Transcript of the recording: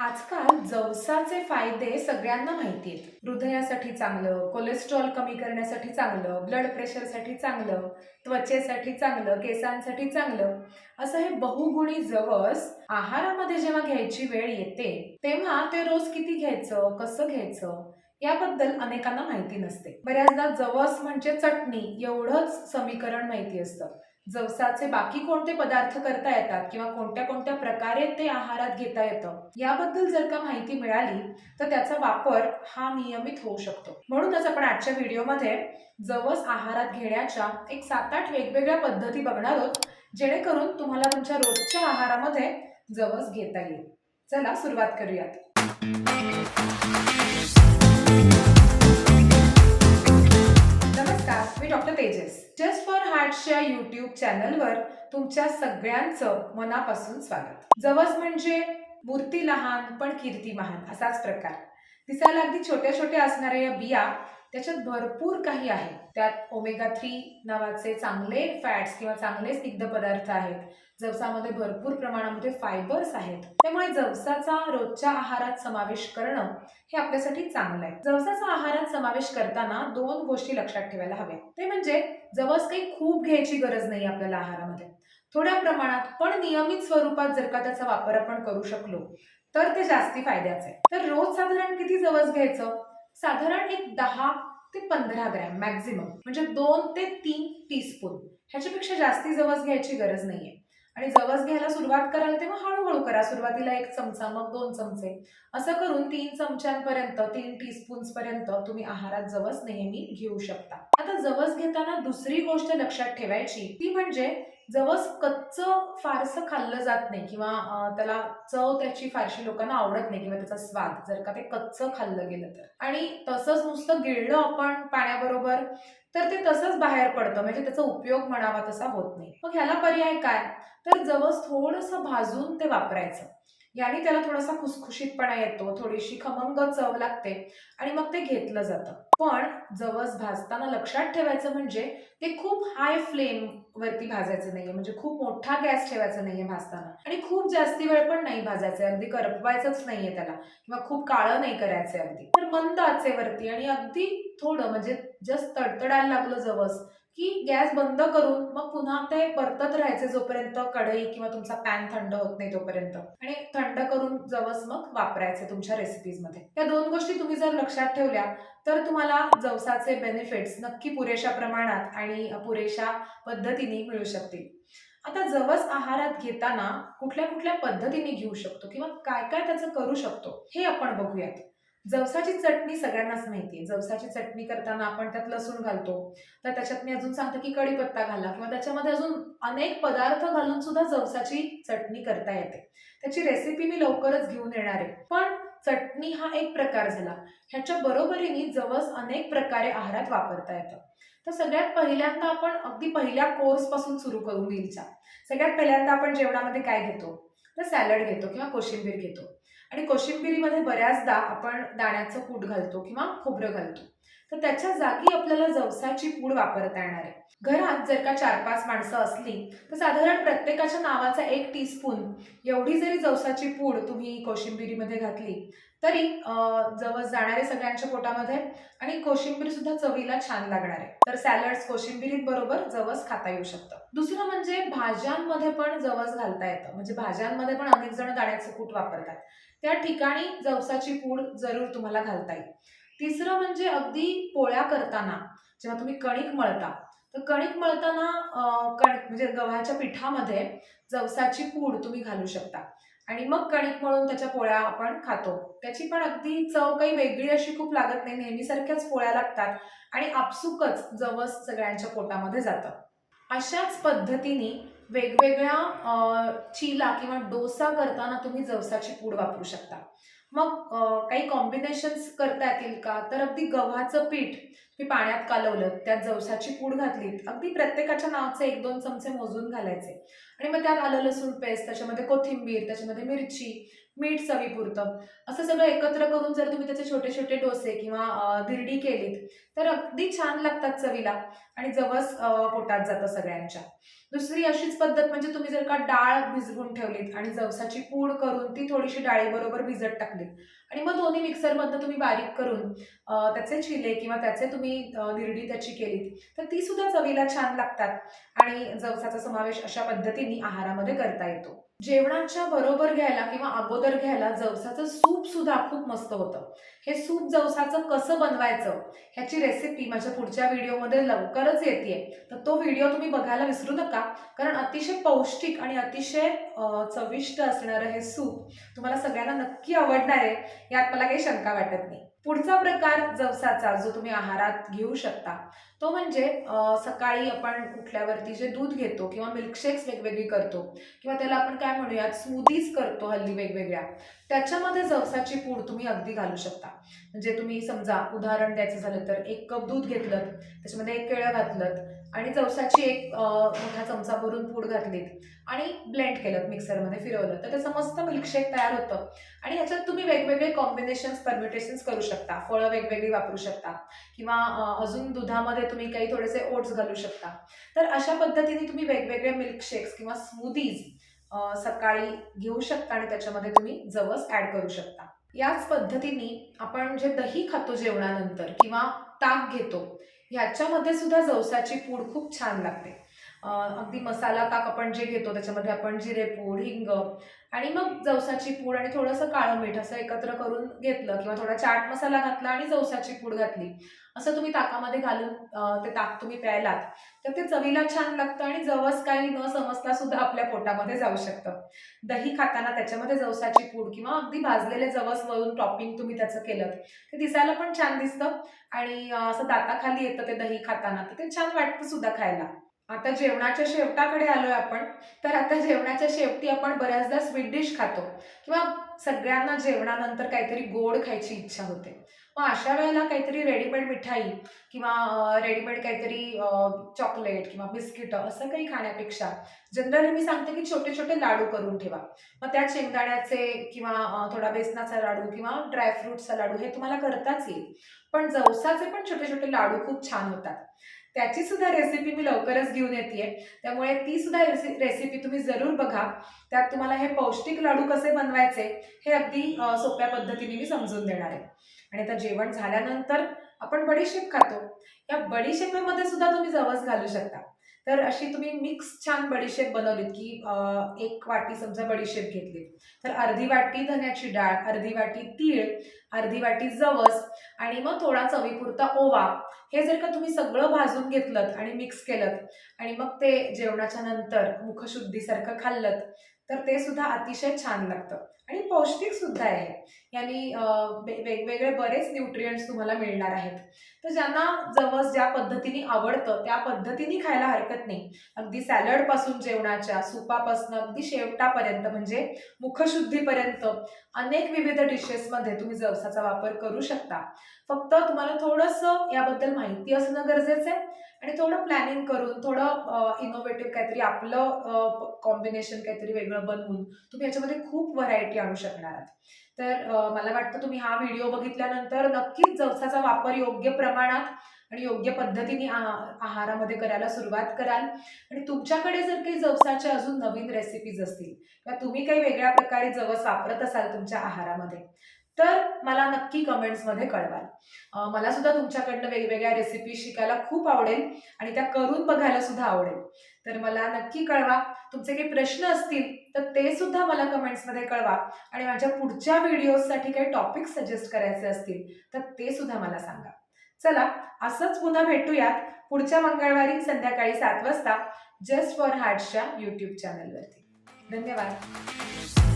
आजकाल जवसाचे फायदे सगळ्यांना माहिती आहेत हृदयासाठी चांगलं कोलेस्ट्रॉल कमी करण्यासाठी चांगलं ब्लड प्रेशरसाठी चांगलं त्वचेसाठी चांगलं केसांसाठी चांगलं असं हे बहुगुणी जवस आहारामध्ये जेव्हा घ्यायची वेळ येते तेव्हा ते रोज किती घ्यायचं कसं घ्यायचं याबद्दल अनेकांना माहिती नसते. बऱ्याचदा जवस म्हणजे चटणी एवढंच समीकरण माहिती असतं. जवसाचे बाकी कोणते पदार्थ करता येतात किंवा कोणत्या कोणत्या प्रकारे ते आहारात घेता येतं याबद्दल जर का माहिती मिळाली तर त्याचा वापर हा नियमित होऊ शकतो. म्हणूनच आपण आजच्या व्हिडिओमध्ये जवस आहारात घेण्याच्या एक सात आठ वेगवेगळ्या पद्धती बघणार आहोत जेणेकरून तुम्हाला तुमच्या रोजच्या आहारामध्ये जवस घेता येईल. चला सुरुवात करूयात. फॉर युट्यूब चॅनलवर तुमच्या सगळ्यांचं मनापासून स्वागत. जवस म्हणजे मूर्ती लहान पण कीर्ती महान असाच प्रकार. दिसायला अगदी छोट्या छोट्या असणाऱ्या या बिया त्याच्यात भरपूर काही आहे. त्यात ओमेगा थ्री नावाचे चांगले फॅट्स किंवा चांगले स्निग्ध पदार्थ आहेत. जवसामध्ये भरपूर प्रमाणामध्ये फायबर्स आहेत. त्यामुळे जवसाचा रोजच्या आहारात समावेश करणं हे आपल्यासाठी चांगलं आहे जवसाचा आहारात समावेश करताना दोन गोष्टी लक्षात ठेवायला हव्या ते म्हणजे जवस काही खूप घ्यायची गरज नाही आपल्याला आहारामध्ये. थोड्या प्रमाणात पण नियमित स्वरूपात जर का त्याचा वापर आपण करू शकलो तर ते जास्ती फायद्याचं आहे. तर रोज साधारण किती जवस घ्यायचं? साधारण एक दहा ते पंधरा ग्रॅम मॅक्झिमम म्हणजे दोन ते तीन टीस्पून ह्याच्यापेक्षा जास्ती जवस घ्यायची गरज नाहीये. आणि जवस घ्यायला सुरुवात कराल तेव्हा हळूहळू करा. सुरुवातीला एक चमचा मग दोन चमचे. असं करून तीन चमच्यांपर्यंत तीन टीस्पून्स पर्यंत तुम्ही आहारात जवस नेहमी घेऊ शकता. आता जवस घेताना दुसरी गोष्ट लक्षात ठेवायची. ती म्हणजे जवस कच्च फारसं खाल्लं जात नाही किंवा त्याला चव त्याची फारशी लोकांना आवडत नाही किंवा त्याचा स्वाद जर का ते कच्चं खाल्लं गेलं तर. आणि तसंच नुसतं गिळलं आपण पाण्याबरोबर तर ते तसंच बाहेर पडतं म्हणजे त्याचा उपयोग म्हणावा तसा होत नाही. मग ह्याला पर्याय काय? तर जवस थोडंसं भाजून ते वापरायचं. याने त्याला थोडासा खुसखुशीतपणा येतो थोडीशी खमंग चव लागते आणि मग ते घेतलं जातं. पण जवस भाजताना लक्षात ठेवायचं म्हणजे ते खूप हाय फ्लेम वरती भाजायचं नाहीये म्हणजे खूप मोठा गॅस ठेवायचा नाहीये भाजताना. आणि खूप जास्ती वेळ पण नाही भाजायचं अगदी करपवायचंच नाहीये त्याला किंवा खूप काळं नाही करायचंय अगदी. तर मंद आचेवरती आणि अगदी थोडं म्हणजे जस्ट तडतडायला लागलं जवस की गॅस बंद करून मग पुन्हा ते परतत राहायचे जोपर्यंत कढई किंवा तुमचा पॅन थंड होत नाही तोपर्यंत. आणि थंड करून जवस मग वापरायचे तुमच्या रेसिपीजमध्ये या दोन गोष्टी तुम्ही जर लक्षात ठेवल्या तर तुम्हाला जवसाचे बेनिफिट्स नक्की पुरेशा प्रमाणात आणि पुरेशा पद्धतीने मिळू शकतील. आता जवस आहारात घेताना कुठल्या कुठल्या पद्धतीने घेऊ शकतो किंवा काय काय त्याचं करू शकतो हे आपण बघूयात. जवसाची चटणी सगळ्यांनाच माहिती आहे. जवसाची चटणी करताना आपण त्यात लसूण घालतो. तर त्याच्यात मी अजून सांगते की कढीपत्ता घाला किंवा त्याच्यामध्ये अजून अनेक पदार्थ घालून सुद्धा जवसाची चटणी करता येते. त्याची रेसिपी मी लवकरच घेऊन येणार आहे. पण चटणी हा एक प्रकार झाला. ह्याच्या बरोबरीने जवस अनेक प्रकारे आहारात वापरता येतं. तर सगळ्यात पहिल्यांदा आपण अगदी पहिल्या कोर्सपासून सुरू करू मिलच्या. सगळ्यात पहिल्यांदा आपण जेवणामध्ये काय घेतो? तर सॅलड घेतो किंवा कोशिंबीर घेतो. आणि कोशिंबिरीमध्ये बऱ्याचदा आपण दाण्याचं कूट घालतो किंवा खोबरं घालतो. तर त्याच्या जागी आपल्याला जवसाची पूड वापरता येणार आहे. घरात जर का चार पाच माणसं असली तर साधारण प्रत्येकाच्या नावाचा एक टीस्पून एवढी जरी जवसाची पूड तुम्ही कोशिंबिरीमध्ये घातली तरी जवळ जवस सगळ्यांच्या पोटामध्ये आणि कोशिंबीर सुद्धा चवीला छान लागणार आहे. तर सॅलड्स कोशिंबिरीत बरोबर जवस खाता येऊ शकतं. दुसरं म्हणजे भाज्यांमध्ये पण जवस घालता येतं. म्हणजे भाज्यांमध्ये पण अनेक जण दाण्याचं कूट वापरतात. त्या ठिकाणी जवसाची पूड जरूर तुम्हाला घालता येईल. तिसरं म्हणजे अगदी पोळ्या करताना जेव्हा तुम्ही कणिक मळता. तर कणिक मळताना कणिक म्हणजे गव्हाच्या पिठामध्ये जवसाची पूड तुम्ही घालू शकता. आणि मग कणिक मळून त्याच्या पोळ्या आपण खातो. त्याची पण अगदी चव काही वेगळी अशी खूप लागत नाही. नेहमीसारख्याच पोळ्या लागतात आणि आपसुकच जवस सगळ्यांच्या पोटामध्ये जातं. अशाच पद्धतीने वेगवेगळ्या चिला किंवा डोसा करताना तुम्ही जवसाची पूड वापरू शकता. मग काही कॉम्बिनेशन्स करता येतील का? तर अगदी गव्हाचं पीठ तुम्ही पाण्यात कालवलं त्यात जवसाची पूड घातलीत. अगदी प्रत्येकाच्या नावाचे एक दोन चमचे मोजून घालायचे. आणि मग त्यात आलं लसूण पेस्ट त्याच्यामध्ये कोथिंबीर त्याच्यामध्ये मिरची मीठ चवीपुरतं. असं सगळं एकत्र करून जर तुम्ही त्याचे छोटे छोटे डोसे किंवा दिरडी धिरडी केलीत तर अगदी छान लागतात चवीला. आणि जवस पोटात जातं सगळ्यांच्या. दुसरी अशीच पद्धत म्हणजे तुम्ही जर का डाळ भिजवून ठेवलीत आणि जवसाची पूड करून ती थोडीशी डाळीबरोबर भिजत टाकलीत. आणि मग दोन्ही मिक्सरमधनं तुम्ही बारीक करून त्याचे चिले किंवा त्याचे तुम्ही अं, धिरडी त्याची केलीत तर ती सुद्धा चवीला छान लागतात. आणि जवसाचा समावेश अशा पद्धतीने आहारामध्ये करता येतो. जेवणाच्या बरोबर घ्यायला किंवा अगोदर घ्यायला जवसाचं सूप सुद्धा खूप मस्त होतं. हे सूप जवसाचं कसं बनवायचं ह्याची रेसिपी माझ्या पुढच्या व्हिडिओमध्ये लवकरच येते तर तो व्हिडिओ तुम्ही बघायला विसरू नका कारण अतिशय पौष्टिक आणि अतिशय चविष्ट असणारं हे सूप तुम्हाला सगळ्यांना नक्की आवडणार आहे यात मला काही शंका वाटत नाही. पुढचा प्रकार जवसाचा जो तुम्ही आहारात घेऊ शकता तो म्हणजे सकाळी आपण उठल्यावरती जे दूध घेतो किंवा मिल्कशेक्स वेगवेगळी करतो किंवा त्याला आपण काय म्हणूयात स्मूदीज करतो हल्ली वेगवेगळ्या त्याच्यामध्ये जवसाची पूड तुम्ही अगदी घालू शकता. म्हणजे तुम्ही समजा उदाहरण द्यायचं झालं तर एक कप दूध घेतलं त्याच्यामध्ये एक केळं घातलं आणि जवसाची एक मोठा चमचा भरून पूड घातलीत आणि ब्लेंड केलं मिक्सरमध्ये फिरवलं. तर त्याचं मस्त मिल्कशेक तयार होतं. आणि ह्याच्यात तुम्ही वेगवेगळे कॉम्बिनेशन्स परम्युटेशन्स करू शकता. फळं वेगवेगळी वापरू शकता. किंवा अजून दुधामध्ये तुम्ही काही थोडेसे ओट्स घालू शकता. तर अशा पद्धतीने तुम्ही वेगवेगळे मिल्कशेक्स किंवा स्मूदीज सकाळी घेऊ शकता आणि त्याच्यामध्ये तुम्ही जवस ऍड करू शकता. याच पद्धतीने आपण जे दही खातो जेवणानंतर किंवा ताक घेतो ह्याच्यामध्ये सुद्धा जवसाची पूड खूप छान लागते. अगदी मसाला ताक आपण जे घेतो त्याच्यामध्ये आपण जिरेपूड हिंग आणि मग जवसाची पूड आणि थोडंसं काळं मीठ असं एकत्र करून घेतलं किंवा थोडा चाट मसाला घातला आणि जवसाची पूड घातली. असं तुम्ही ताकामध्ये घालून ते ताक तुम्ही प्यायलात तर ते चवीला छान लागतं आणि जवस काही न समजता सुद्धा आपल्या पोटामध्ये जाऊ शकतं. दही खाताना त्याच्यामध्ये जवसाची पूड किंवा अगदी भाजलेले जवस वरून टॉपिंग तुम्ही त्याचं केलं ते दिसायला पण छान दिसतं आणि असं दाताखाली येतं ते दही खाताना तर ते छान वाटतं सुद्धा खायला. आता जेवणाच्या शेवटाकडे आलोय आपण तर आता जेवणाच्या शेवटी आपण बऱ्याचदा स्वीट डिश खातो. किंवा सगळ्यांना जेवणानंतर काहीतरी गोड खायची इच्छा होते. मग अशा वेळेला काहीतरी रेडीमेड मिठाई किंवा रेडीमेड काहीतरी चॉकलेट किंवा बिस्किट असं काही खाण्यापेक्षा जनरली मी सांगते की छोटे छोटे लाडू करून ठेवा. मग त्यात शेंगदाण्याचे किंवा थोडा बेसनाचा लाडू किंवा ड्रायफ्रूटचा लाडू हे तुम्हाला करताच येईल. पण जवसाचे पण छोटे छोटे लाडू खूप छान होतात. त्याची सुद्धा रेसिपी मी लवकरच घेऊन येते त्यामुळे ती सुद्धा रेसिपी तुम्ही जरूर बघा. त्यात तुम्हाला हे पौष्टिक लाडू कसे बनवायचे हे अगदी सोप्या पद्धतीने मी समजून देणार आहे. आणि आता जेवण झाल्यानंतर आपण बडीशेप खातो. या बडीशेपेमध्ये सुद्धा तुम्ही जवस घालू शकता. तर अशी तुम्ही मिक्स छान बडीशेप बनवलीत की एक वाटी समजा बडीशेप घेतली तर अर्धी वाटी धन्याची डाळ अर्धी वाटी तीळ अर्धी वाटी जवस आणि मग थोडा चवीपुरता ओवा. हे जर का तुम्ही सगळं भाजून घेतलं आणि मिक्स केलं आणि मग ते जेवणाच्या नंतर मुखशुद्धीसारखं खाल्लं तर ते सुद्धा अतिशय छान लागतं. आणि पौष्टिक सुद्धा आहे. यांनी वेगवेगळे बरेच न्यूट्रियंट्स तुम्हाला मिळणार आहेत. तर ज्यांना जवस ज्या पद्धतीने आवडतं त्या पद्धतीने खायला हरकत नाही. अगदी सॅलडपासून जेवणाच्या सुपापासून अगदी शेवटापर्यंत म्हणजे मुखशुद्धीपर्यंत अनेक विविध डिशेसमध्ये तुम्ही जवसाचा वापर करू शकता. फक्त तुम्हाला थोडंसं याबद्दल माहिती असणं गरजेचं आहे. आणि थोडं प्लॅनिंग करून थोडं इनोव्हेटिव्ह काहीतरी आपलं कॉम्बिनेशन काहीतरी वेगळं बनवून तुम्ही याच्यामध्ये खूप व्हरायटी आणू शकणार आहात. तर मला वाटतं तुम्ही हा व्हिडिओ बघितल्यानंतर नक्कीच जवसाचा वापर योग्य प्रमाणात आणि योग्य पद्धतीने आहारामध्ये करायला सुरुवात कराल. आणि तुमच्याकडे जर काही जवसाच्या अजून नवीन रेसिपीज असतील किंवा तुम्ही काही वेगळ्या प्रकारे जवस वापरत असाल तुमच्या आहारामध्ये तर मला नक्की कमेंट्समध्ये कळवाल. मला सुद्धा तुमच्याकडनं वेगवेगळ्या रेसिपी शिकायला खूप आवडेल आणि त्या करून बघायला सुद्धा आवडेल. तर मला नक्की कळवा. तुमचे काही प्रश्न असतील तर ते सुद्धा मला कमेंट्समध्ये कळवा. आणि माझ्या पुढच्या व्हिडिओजसाठी काही टॉपिक सजेस्ट करायचे असतील तर ते सुद्धा मला सांगा. चला असंच पुन्हा भेटूयात पुढच्या मंगळवारी संध्याकाळी सात वाजता जस्ट फॉर हार्ट्सच्या यूट्यूब चॅनलवरती धन्यवाद.